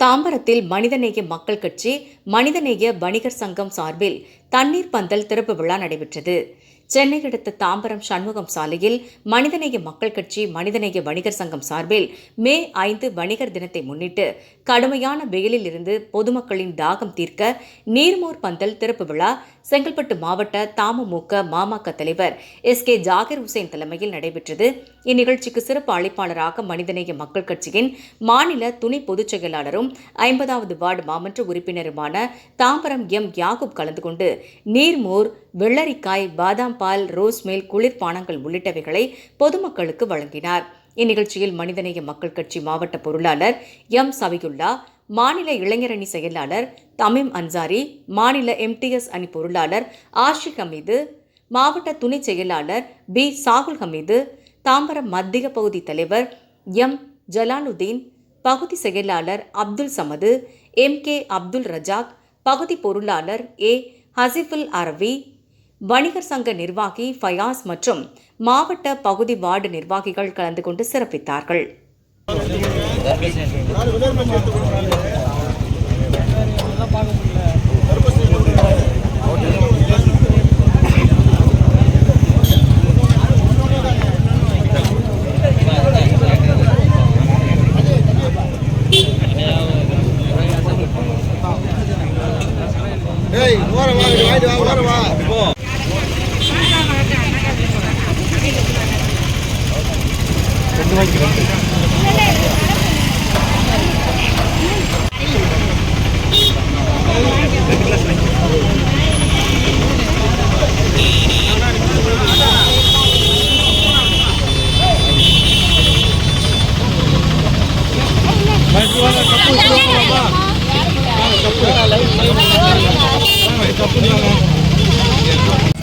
தாம்பரத்தில் மனிதநேய மக்கள் கட்சி மனிதநேய வணிகர் சங்கம் சார்பில் தண்ணீர் பந்தல் திறப்பு விழா நடைபெற்றது. சென்னை அடுத்த தாம்பரம் சண்முகம் சாலையில் மனிதநேய மக்கள் கட்சி மனிதநேய வணிகர் சங்கம் சார்பில் மே ஐந்து வணிகர் தினத்தை முன்னிட்டு கடுமையான வெயிலில் இருந்து பொதுமக்களின் தாகம் தீர்க்க நீர்மோர் பந்தல் திறப்பு விழா செங்கல்பட்டு மாவட்ட தாமமுக மாமக தலைவர் எஸ் கே ஜாகிர் உசேன் தலைமையில் நடைபெற்றது. இந்நிகழ்ச்சிக்கு சிறப்பு அழைப்பாளராக மனிதநேய மக்கள் கட்சியின் மாநில துணை பொதுச் செயலாளரும் ஐம்பதாவது வார்டு மாமன்ற உறுப்பினருமான தாம்பரம் எம் யாகூப் கலந்து கொண்டு நீர்மோர் வெள்ளரிக்காய் பாதாம் பால் ரோஸ் மேல் குளிர்பானங்கள் உள்ளிட்டவைகளை பொதுமக்களுக்கு வழங்கினார். இந்நிகழ்ச்சியில் மனிதநேய மக்கள் கட்சி மாவட்ட பொருளாளர் எம். சவிகுல்லா மாநில இளைஞரணி செயலாளர் தமிம் அன்சாரி மாநில எம்டிஎஸ் அணி பொருளாளர் ஆஷிக் ஹமீது மாவட்ட துணை செயலாளர் பி. சாகுல் ஹமீது தாம்பரம் மத்திய பகுதி தலைவர் எம். ஜலாலுதீன் பகுதி செயலாளர் அப்துல் சமது எம். கே. அப்துல் ரஜாக் பகுதி பொருளாளர் ஏ. ஹசிஃபுல் அரவி வணிகர் சங்க நிர்வாகி ஃபயாஸ் மற்றும் மாவட்ட பகுதி வார்டு நிர்வாகிகள் கலந்து கொண்டு சிறப்பித்தார்கள். ரெண்டு வா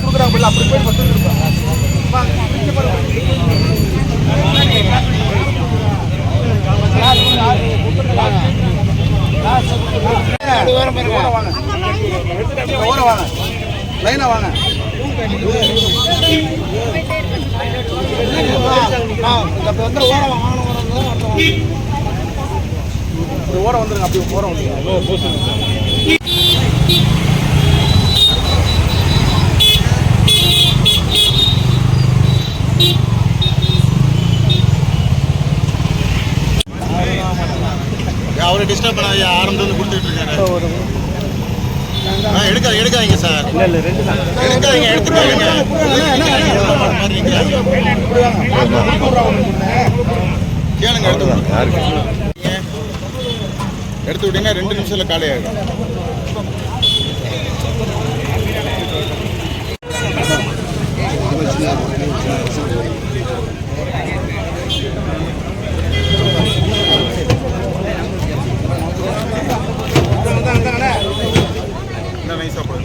கொடுக்குறாங்க அப்படி போய் பத்து வாங்க லைனா வாங்க வந்து வந்துருங்க அப்படி ஓரம் வந்துருங்க அவரை டிஸ்டர்ப் பண்ணாத ஆரம்பத்துல கொடுத்துட்டு இருக்காரு. ஆ, எடுக்காத எடுக்காதீங்க சார். எடுக்காதீங்க எடுத்துக்காதீங்க. கேளுங்க எடுத்து. எடுத்து விட்டீங்கன்னா ரெண்டு நிமிஷத்துல காலி ஆகிடும்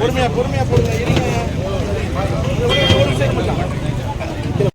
பொறுமையா பொறுமையா பொறுமையா